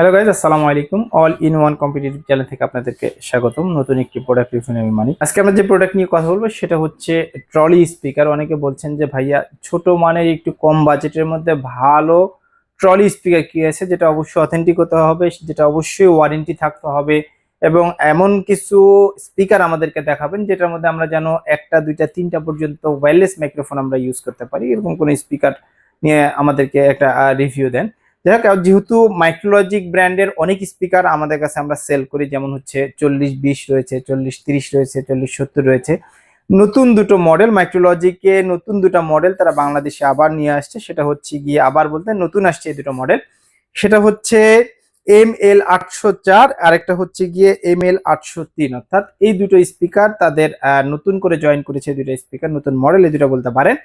Hello guys আসসালামু আলাইকুম। All in one competitive channel থেকে আপনাদেরকে স্বাগতম। নতুন একটি প্রোডাক্ট রিভিউ আমি মানি আজকে আমরা যে প্রোডাক্ট নিয়ে কথা বলব, সেটা হচ্ছে ট্রলি স্পিকার অনেকে বলছেন যে, ভাইয়া, ছোট মানের একটু কম বাজেটের মধ্যে ভালো ট্রলি স্পিকার কি আছে? যেটা অবশ্যই অথেন্টিক হতে হবে, যেটা অবশ্যই ওয়ারেন্টি থাকতে হবে। এবং এমন কিছু স্পিকার আমাদেরকে দেখাবেন, যেটার মধ্যে আমরা যেন একটা, দুইটা, তিনটা পর্যন্ত ওয়্যারলেস মাইক্রোফোন আমরা ইউজ করতে পারি। এরকম কোনো স্পিকার নিয়ে আমাদেরকে একটা রিভিউ দেন। যাই হোক যেহেতু মাইক্রোলজিক ব্র্যান্ডের অনেক স্পিকার আমাদের কাছে আমরা সেল করি, যেমন হচ্ছে চল্লিশ বিশ রয়েছে, চল্লিশ তিরিশ রয়েছে, চল্লিশ সত্তর রয়েছে। নতুন দুটো মডেল মাইক্রোলজিকে নতুন দুটো মডেল তারা বাংলাদেশে আবার নিয়ে আসছে। সেটা হচ্ছে গিয়ে আবার বলতে নতুন আসছে এই দুটো মডেল সেটা হচ্ছে এম এল আটশো চার, আরেকটা হচ্ছে গিয়ে এম এল আটশো তিন। অর্থাৎ এই দুটো স্পিকার তাদের নতুন করে জয়েন করেছে দুটো স্পিকার নতুন মডেল এই দুটো বলতে পারেন।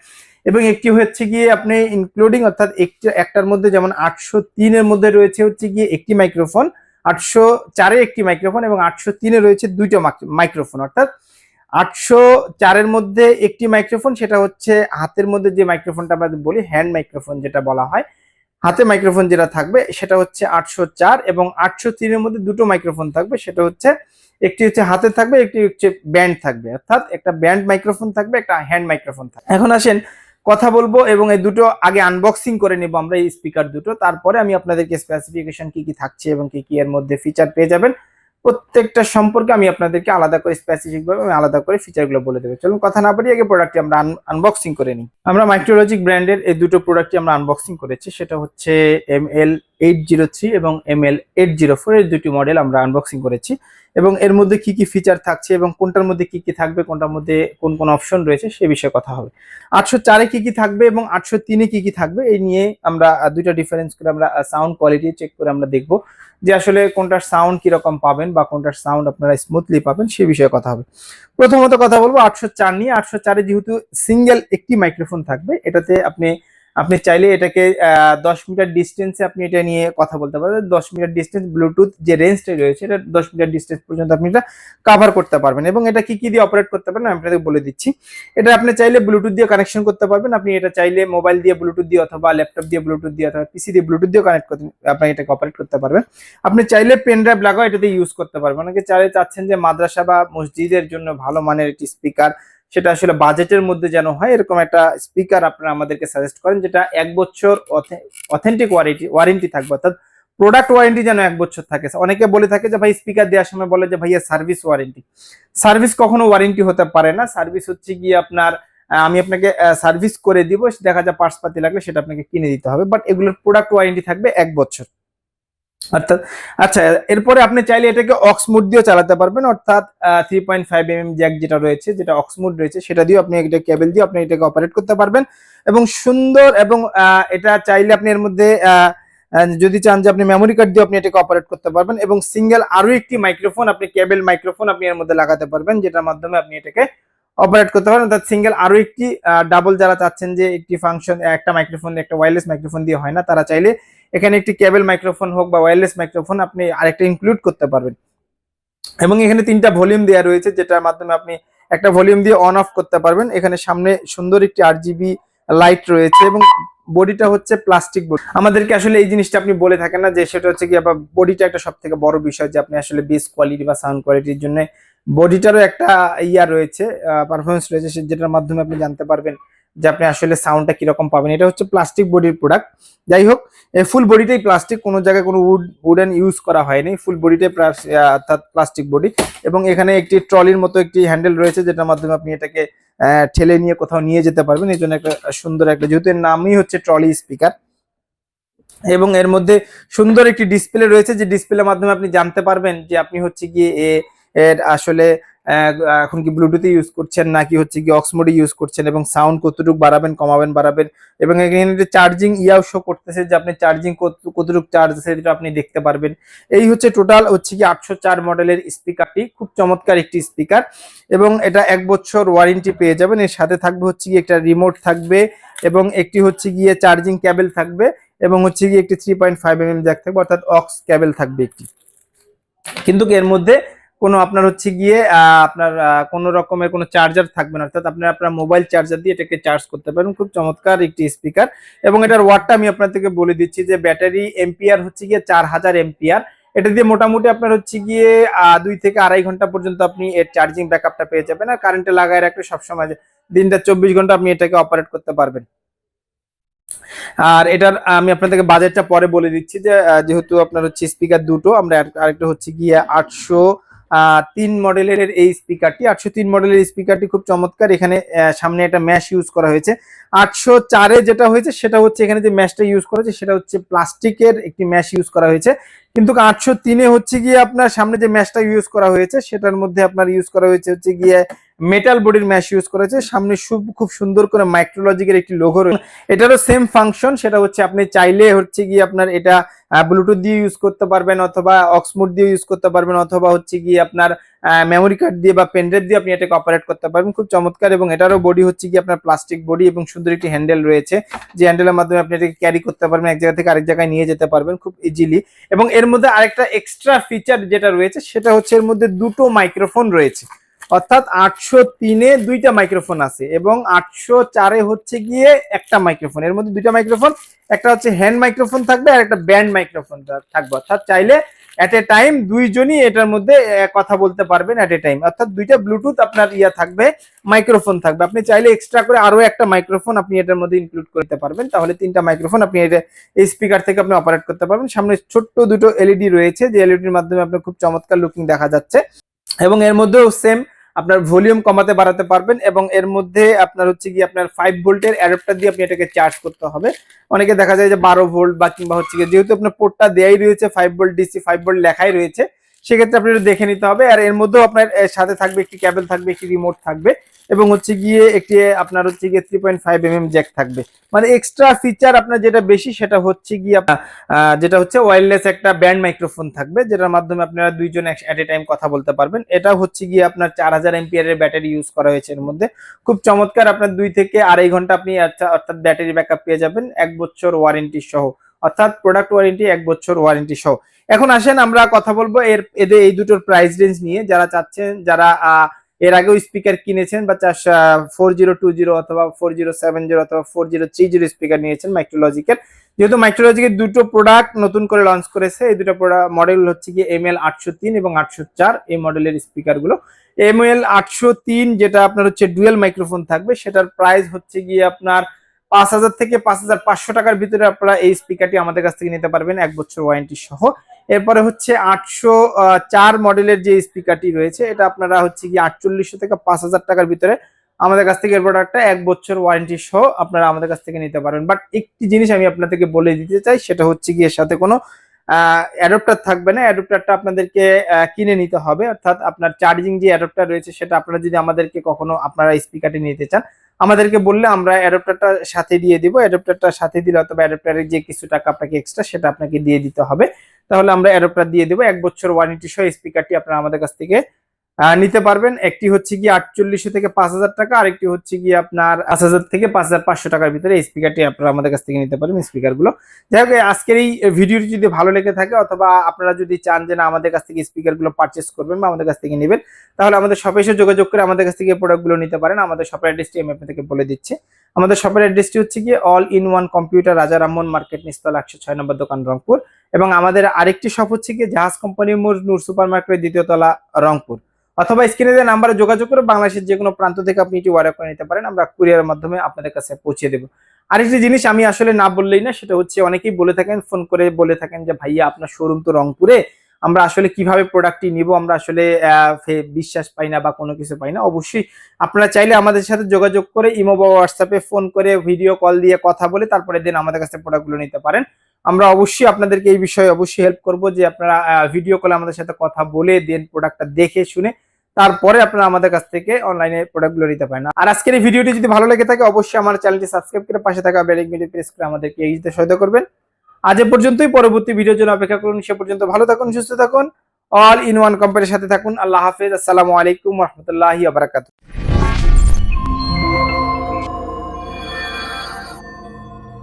এবং একটি হচ্ছে গিয়ে আপনি ইনক্লুডিং অর্থাৎ একটি, একটার মধ্যে যেমন আটশো তিনের মধ্যে রয়েছে হচ্ছে গিয়ে একটি মাইক্রোফোন আটশো চারে একটি মাইক্রোফোন এবং আটশো তিনে রয়েছে দুইটা মাইক্রোফোন অর্থাৎ আটশো চারের মধ্যে একটি মাইক্রোফোন সেটা হচ্ছে হাতের মধ্যে যে মাইক্রোফোনটা আমরা বলি হ্যান্ড মাইক্রোফোন যেটা বলা হয় হাতে মাইক্রোফোন যেটা থাকবে, সেটা হচ্ছে আটশো চার এবং আটশো তিনের মধ্যে দুটো মাইক্রোফোন থাকবে, সেটা হচ্ছে একটি হচ্ছে হাতে থাকবে, একটি হচ্ছে ব্যান্ড থাকবে। অর্থাৎ একটা ব্যান্ড মাইক্রোফোন থাকবে, একটা হ্যান্ড মাইক্রোফোন থাকবে। এখন আসেন, কথা বলব এবং এই দুটো আগে আনবক্সিং করে নেব আমরা এই স্পিকার দুটো। তারপরে আমি আপনাদেরকে স্পেসিফিকেশন কি কি থাকছে এবং কি কি এর মধ্যে ফিচার পেয়ে যাবেন। প্রত্যেকটা সম্পর্কে আমি আপনাদেরকে আলাদা করে স্পেসিফিকভাবে আমি আলাদা করে ফিচারগুলো বলে দেবো। চলুন কথা না বলি আগে প্রোডাক্টটি আমরা আনবক্সিং করে নিই। আমরা মাইক্রোলজিক ব্র্যান্ডের এই দুটো প্রোডাক্টটি আমরা আনবক্সিং করেছি। সেটা হচ্ছে M L eight zero three এবং M L eight zero four এই দুটি মডেল আমরা আনবক্সিং করেছি। এবং এর মধ্যে কি কি ফিচার থাকছে এবং কোনটার মধ্যে কি কি থাকবে, কোনটার মধ্যে কোন কোন অপশন রয়েছে সে বিষয়ে কথা হবে। আটশো চারে কি কি থাকবে এবং আটশো তিনে কি কি থাকবে এই নিয়ে আমরা দুইটা ডিফারেন্স করে আমরা সাউন্ড কোয়ালিটি চেক করে আমরা দেখব যে আসলে কোনটার সাউন্ড কীরকম পাবেন বা কোনটার সাউন্ড আপনারা স্মুথলি পাবেন সে বিষয়ে কথা হবে। প্রথমত কথা বলব আটশো চার নিয়ে আটশো চারে যেহেতু সিঙ্গেল একটি মাইক্রোফোন থাকবে, এটাতে আপনি আপনি চাইলে এটাকে দশ মিটার ডিস্টেন্সে আপনি এটা নিয়ে কথা বলতে পারবেন দশ মিটার ডিস্টেন্স ব্লুটুথ যে রেঞ্জটা রয়েছে, এটা দশ মিটার ডিস্টেন্স পর্যন্ত আপনি এটা কাভার করতে পারবেন এবং এটা কি কি দিয়ে অপারেট করতে পারবেন আমি আপনাদের বলে দিচ্ছি। এটা আপনি চাইলে ব্লুটুথ দিয়ে কানেকশন করতে পারবেন। আপনি এটা চাইলে মোবাইল দিয়ে ব্লুটুথ দিয়ে অথবা ল্যাপটপ দিয়ে ব্লুটুথ দিয়ে অথবা পিসি দিয়ে ব্লুটুথ দিয়ে কানেক্ট করতে, আপনি এটাকে অপারেট করতে পারবেন। আপনি চাইলে পেন ড্রাইভ লাগাও, এটাতে ইউজ করতে পারবেন। অনেকে চাইলে চাচ্ছেন যে মাদ্রাসা বা মসজিদের জন্য ভালো মানের একটি স্পিকার সেটা আসলে বাজেটের মধ্যে যেন হয়, এরকম একটা স্পিকার আপনারা আমাদেরকে সাজেস্ট করেন যেটা এক বছর অথেন্টিক ওয়ারেন্টি ওয়ারেন্টি থাকবে। অর্থাৎ প্রোডাক্ট ওয়ারেন্টি যেন এক বছর থাকে। অনেকে বলে থাকে যে, ভাই স্পিকার দেওয়ার সময় বলে যে, ভাইয়া সার্ভিস ওয়ারেন্টি সার্ভিস কখনো ওয়ারেন্টি হতে পারে না। সার্ভিস হচ্ছে গিয়ে আপনার আমি আপনাকে সার্ভিস করে দিব, দেখা যায় পার্টস পাতি লাগলে সেটা আপনাকে কিনে দিতে হবে। বাট এগুলোর প্রোডাক্ট ওয়ারেন্টি থাকবে এক বছর। অর্থাৎ আচ্ছা এরপরে আপনি চাইলে এটাকে অক্সমুড দিয়েও চালাতে পারবেন, অর্থাৎ three point five M jack যেটা রয়েছে, যেটা অক্সমুড রয়েছে, সেটা দিয়েও আপনি এটা কেবল দিয়ে আপনি এটাকে অপারেট করতে পারবেন। এবং সুন্দর এবং এটা চাইলে আপনি এর মধ্যে যদি চান যে আপনি মেমোরি কার্ড দিয়ে আপনি এটাকে অপারেট করতে পারবেন এবং সিঙ্গেল আরও একটি মাইক্রোফোন আপনি কেবল মাইক্রোফোন আপনি এর মধ্যে লাগাতে পারবেন, যেটার মাধ্যমে আপনি এটাকে অপারেট করতে পারেন অর্থাৎ সিঙ্গেল আরও একটি ডাবল যারা চাচ্ছেন যে একটি ফাংশন একটা মাইক্রোফোন একটা ওয়্যারলেস মাইক্রোফোন দিয়ে হয় না, তারা চাইলে এখানে একটি কেবল মাইক্রোফোন হোক বা ওয়্যারলেস মাইক্রোফোন আপনি আরেকটা ইনক্লুড করতে পারবেন। এবং এখানে তিনটা ভলিউম দেওয়া রয়েছে, যেটার মাধ্যমে আপনি একটা ভলিউম দিয়ে অন অফ করতে পারবেন। এখানে সামনে সুন্দর একটি আট জিবি লাইট রয়েছে এবং বডিটা হচ্ছে প্লাস্টিক বডি আমাদেরকে আসলে এই জিনিসটা আপনি বলে থাকেন না যে সেটা হচ্ছে কি আবার বডিটা একটা সব থেকে বড় বিষয় যে আপনি আসলে বেস কোয়ালিটি বা সাউন্ড কোয়ালিটির জন্য বডিটারও একটা ইয়া রয়েছে পারফরমেন্স রয়েছে যেটার মাধ্যমে আপনি জানতে পারবেন যে আপনি আসলে সাউন্ডটা কীরকম পাবেন। এটা হচ্ছে প্লাস্টিক বডির প্রোডাক্ট যাই হোক ফুল বডিটাই প্লাস্টিক কোনো জায়গায় কোনো উড উডেন ইউজ করা হয়নি। ফুল বডিটাই অর্থাৎ প্লাস্টিক বডি এবং এখানে একটি ট্রলির মতো একটি হ্যান্ডেল রয়েছে, যেটার মাধ্যমে আপনি এটাকে ঠেলে নিয়ে কোথাও নিয়ে যেতে পারবেন। এই জন্য একটা সুন্দর একটা, যেহেতু এর নামই হচ্ছে ট্রলি স্পিকার এবং এর মধ্যে সুন্দর একটি ডিসপ্লে রয়েছে, যে ডিসপ্লের মাধ্যমে আপনি জানতে পারবেন যে আপনি হচ্ছে গিয়ে এর আসলে এখন কি ব্লুটুথে ইউজ করছেন নাকি হচ্ছে কি অক্সমোডে ইউজ করছেন এবং সাউন্ড কতটুকু বাড়াবেন, কমাবেন, বাড়াবেন এবং এখানে চার্জিং ইয়াও শো করতেছে যে আপনি চার্জিং কতটুকু চার্জ আছে সেটা আপনি দেখতে পারবেন। এই হচ্ছে টোটাল হচ্ছে কি আটশো চার মডেলের স্পিকারটি খুব চমৎকার একটি স্পিকার এবং এটা এক বছর ওয়ারেন্টি পেয়ে যাবেন। এর সাথে থাকবে হচ্ছে গিয়ে একটা রিমোট থাকবে এবং একটি হচ্ছে গিয়ে চার্জিং ক্যাবেল থাকবে এবং হচ্ছে গিয়ে একটি three point five M M jack থাকবে, অর্থাৎ অক্স ক্যাবেল থাকবে একটি। কিন্তু এর মধ্যে কোনো আপনার হচ্ছে গিয়ে আপনার কোনো রকমের কোনো চার্জার থাকবে না, অর্থাৎ আপনার আপনার মোবাইল চার্জার দিয়ে এটাকে চার্জ করতে পারেন। খুব চমৎকার একটি স্পিকার এবং এটার ওয়াটটা আমি আপনাদেরকে বলে দিচ্ছি যে ব্যাটারি এম্পিয়ার হচ্ছে গিয়ে চার হাজার এম্পিয়ার এটা দিয়ে মোটামুটি আপনার হচ্ছে গিয়ে দুই থেকে আড়াই ঘণ্টা পর্যন্ত আপনি এর চার্জিং ব্যাকআপটা পেয়ে যাবেন। আর কারেন্টে লাগায় রাখলে সবসময় দিনটা চব্বিশ ঘণ্টা আপনি এটাকে অপারেট করতে পারবেন। আর এটার, আমি আপনাদেরকে বাজেটটা পরে বলে দিচ্ছি যে যেহেতু আপনার হচ্ছে স্পিকার দুটো, আমরা আর- আরেকটা হচ্ছে গিয়ে আটশো তিন মডেলের এই স্পিকারটি আটশো তিন মডেলের স্পিকারটি খুব চমৎকার। এখানে সামনে একটা ম্যাশ ইউজ করা হয়েছে। আটশো চারে যেটা হয়েছে, সেটা হচ্ছে এখানে যে ম্যাশটা ইউজ করা হয়েছে, সেটা হচ্ছে প্লাস্টিকের একটি ম্যাশ ইউজ করা হয়েছে। কিন্তু আটশো তিনে হচ্ছে গিয়ে আপনার সামনে যে ম্যাশটা ইউজ করা হয়েছে, সেটার মধ্যে আপনার ইউজ করা হয়েছে হচ্ছে গিয়ে মেটাল বডির ম্যাশ ইউজ করা হয়েছে সামনে খুব সুন্দর করে মাইক্রোলজিকের একটি লোগো রয়েছে। এটারও সেম ফাংশন সেটা হচ্ছে আপনি চাইলে হচ্ছে গিয়ে আপনার এটা ব্লুটুথ দিয়ে ইউজ করতে পারবেন অথবা অক্সমোড দিয়ে ইউজ করতে পারবেন অথবা হচ্ছে গিয়ে আপনার মেমোরি কার্ড দিয়ে বা পেনড্রাইভ দিয়ে আপনি এটাকে অপারেট করতে পারবেন। খুব চমৎকার এবং এটারও বডি হচ্ছে গিয়ে আপনার প্লাস্টিক বডি এবং সুন্দর একটি হ্যান্ডেল রয়েছে। যে হ্যান্ডেলের মাধ্যমে আপনি এটাকে ক্যারি করতে পারবেন, এক জায়গা থেকে আরেক জায়গায় নিয়ে যেতে পারবেন খুব ইজিলি এবং এর মধ্যে আরেকটা এক্সট্রা ফিচার যেটা রয়েছে, সেটা হচ্ছে এর মধ্যে দুটো মাইক্রোফোন রয়েছে। অর্থাৎ আটশো তিনে দুইটা মাইক্রোফোন আছে এবং আটশো চারে হচ্ছে গিয়ে একটা মাইক্রোফোন। এর মধ্যে দুইটা মাইক্রোফোন, একটা হচ্ছে হ্যান্ড মাইক্রোফোন থাকবে আর একটা ব্যান্ড মাইক্রোফোন থাকবে। অর্থাৎ চাইলে এট এ টাইম দুইজনই এটার মধ্যে কথা বলতে পারবেন এট এ টাইম অর্থাৎ দুইটা ব্লুটুথ আপনার ইয়া থাকবে, মাইক্রোফোন থাকবে। আপনি চাইলে এক্সট্রা করে আরও একটা মাইক্রোফোন আপনি এটার মধ্যে ইনক্লুড করতে পারবেন। তাহলে তিনটা মাইক্রোফোন আপনি এটা, এই স্পিকার থেকে আপনি অপারেট করতে পারবেন। সামনে ছোট্ট দুটো এলইডি রয়েছে, যে এলইডির মাধ্যমে আপনার খুব চমৎকার লুকিং দেখা যাচ্ছে। এবং এর মধ্যেও সেম আপনার ভলিউম কমাতে বাড়াতে পারবেন এবং এর মধ্যে আপনার হচ্ছে কি আপনার ফাইভ ভোল্টের অ্যাডাপ্টার দিয়ে আপনি এটাকে চার্জ করতে হবে। অনেকে দেখা যায় যে বারো ভোল্ট বা কিংবা হচ্ছে যেহেতু আপনার পোর্টটা দেয়াই রয়েছে five volt DC five volt লেখাই রয়েছে সেক্ষেত্রে আপনি এটা দেখে নিতে হবে। আর এর মধ্যেও আপনার সাথে থাকবে একটি ক্যাবেল থাকবে একটি রিমোট থাকবে এবং হচ্ছে গিয়ে একটি আপনার হচ্ছে গিয়ে three point five M jack থাকবে। মানে এক্সট্রা ফিচার আপনার যেটা বেশি সেটা হচ্ছে গিয়ে আপনার, যেটা হচ্ছে ওয়্যারলেস একটা ব্যান্ড মাইক্রোফোন থাকবে যেটার মাধ্যমে আপনারা দুইজন এট এ টাইম কথা বলতে পারবেন। এটা হচ্ছে গিয়ে আপনার চার হাজার এমপিয়ারের ব্যাটারি ইউজ করা হয়েছে এর মধ্যে। খুব চমৎকার আপনার দুই থেকে আড়াই ঘণ্টা আপনি আচ্ছা- অর্থাৎ ব্যাটারি ব্যাকআপ পেয়ে যাবেন এক বছর ওয়ারেন্টি সহ। অর্থাৎ প্রোডাক্ট ওয়ারেন্টি এক বছর ওয়ারেন্টি সহ। এখন আসেন আমরা কথা বলব এর, এদের এই দুটোর প্রাইস রেঞ্জ নিয়ে। যারা চাচ্ছেন, যারা এর আগেও স্পিকার কিনেছেন বা ফোর জিরো টু জিরো অথবা ফোর জিরো সেভেন জিরো অথবা four zero three zero speaker নিয়েছেন মাইক্রোলজিকের যেহেতু মাইক্রোলজিকের দুটো প্রোডাক্ট নতুন করে লঞ্চ করেছে, এই দুটো মডেল হচ্ছে গিয়ে এম এল আটশো তিন এবং আটশো চার এই মডেলের স্পিকারগুলো। এম এল আটশো তিন যেটা আপনার হচ্ছে ডুয়েল মাইক্রোফোন থাকবে, সেটার প্রাইস হচ্ছে গিয়ে আপনার পাঁচ হাজার থেকে পাঁচ হাজার পাঁচশো টাকার ভিতরে আপনারা এই স্পিকারটি আমাদের কাছ থেকে নিতে পারবেন এক বছর ওয়ারেন্টি সহ। এরপরে হচ্ছে আটশো চার মডেলের যে স্পিকারটি রয়েছে, এটা আপনারা হচ্ছে কি আটচল্লিশশো থেকে পাঁচ হাজার টাকার ভিতরে আমাদের কাছ থেকে এর প্রোডাক্টটা এক বছর ওয়ারেন্টি সহ আপনারা আমাদের কাছ থেকে নিতে পারবেন। বাট একটি জিনিস আমি আপনাদেরকে বলে দিতে চাই, সেটা হচ্ছে গিয়ে এর সাথে কোনো অ্যাডপ্টার থাকবে না। অ্যাডপ্টারটা আপনাদেরকে কিনে নিতে হবে। অর্থাৎ আপনার চার্জিং যে অ্যাডপ্টার রয়েছে, সেটা আপনারা যদি আমাদেরকে কখনো আপনারা স্পিকারটি নিতে চান আমাদেরকে বললে আমরা অ্যাডপ্টারটা সাথে দিয়ে দিব অ্যাডপ্টারটা সাথে দিলে অথবা অ্যাডপ্টারের যে কিছু টাকা আপনাকে এক্সট্রা সেটা আপনাকে দিয়ে দিতে হবে। তাহলে আমরা অ্যাডপ্টার দিয়ে দেবো। এক বছর ওয়ারেন্টি সহ স্পিকারটি আপনারা আমাদের কাছ থেকে নিতে পারবেন। একটি হচ্ছে গিয়ে আটচল্লিশশো থেকে পাঁচ হাজার টাকা, আরেকটি হচ্ছে গিয়ে আপনার পাঁচ হাজার থেকে পাঁচ হাজার পাঁচশো টাকার ভিতরে এই স্পিকারটি আপনারা আমাদের কাছ থেকে নিতে পারবেন স্পিকারগুলো যাই হোক আজকের এই ভিডিওটি যদি ভালো লেগে থাকে অথবা আপনারা যদি চান যে না, আমাদের কাছ থেকে স্পিকারগুলো পারচেস করবেন বা আমাদের কাছ থেকে নেবেন, তাহলে আমাদের শপে এসে যোগাযোগ করে আমাদের কাছ থেকে প্রোডাক্টগুলো নিতে পারেন। আমাদের শপের অ্যাড্রেসটি আমি আপনাদেরকে বলে দিচ্ছি। আমাদের শপের অ্যাড্রেসটি হচ্ছে গিয়ে all in one computer Raja market নিস্তলা একশো ছয় নম্বর দোকান, রংপুর। এবং আমাদের আরেকটি শপ হচ্ছে গিয়ে জাহাজ কোম্পানি মোড় নূর সুপার মার্কেটের দ্বিতীয় তলা, রংপুর। অথবা স্ক্রিনে যে নাম্বারে যোগাযোগ করে বাংলাদেশের যে কোনো প্রান্ত থেকে আপনি এটি অর্ডার করে নিতে পারেন, আমরা কুরিয়ারের মাধ্যমে আপনাদের কাছে পৌঁছে দেবো। আরেকটি জিনিস আমি আসলে না বললেই না, সেটা হচ্ছে অনেকেই বলে থাকেন ফোন করে বলে থাকেন যে, ভাইয়া, আপনার শোরুম তো রংপুরে, আমরা আসলে কীভাবে প্রোডাক্টটি নিব? আমরা আসলে বিশ্বাস পাই না বা কোনো কিছু পাই না। অবশ্যই আপনারা চাইলে আমাদের সাথে যোগাযোগ করে ইমো বা হোয়াটসঅ্যাপে ফোন করে ভিডিও কল দিয়ে কথা বলে তারপরে দিন আমাদের কাছে প্রোডাক্টগুলো নিতে পারেন। আমরা অবশ্যই আপনাদেরকে এই বিষয়ে অবশ্যই হেল্প করব যে, আপনারা ভিডিও কলে আমাদের সাথে কথা বলে দেন প্রোডাক্টটা দেখে, শুনে তারপরে আপনারা আমাদের কাছ থেকে অনলাইনে প্রোডাক্টগুলো নিতে পারেন। আর আজকের এই ভিডিওটি যদি ভালো লেগে থাকে, অবশ্যই আমার চ্যানেলটি সাবস্ক্রাইব করে পাশে থাকা বেল আইকনটি প্রেস করে আমাদেরকে এই দিতে সহায়তা করবেন। আজ এ পর্যন্তই, পরবর্তী ভিডিওর জন্য অপেক্ষা করুন। সে পর্যন্ত ভালো থাকুন, সুস্থ থাকুন। অল ইন ওয়ান কোম্পানির সাথে থাকুন। আল্লাহ হাফেজ। আসসালামু আলাইকুম রহমতুল্লাহি আবরাকাত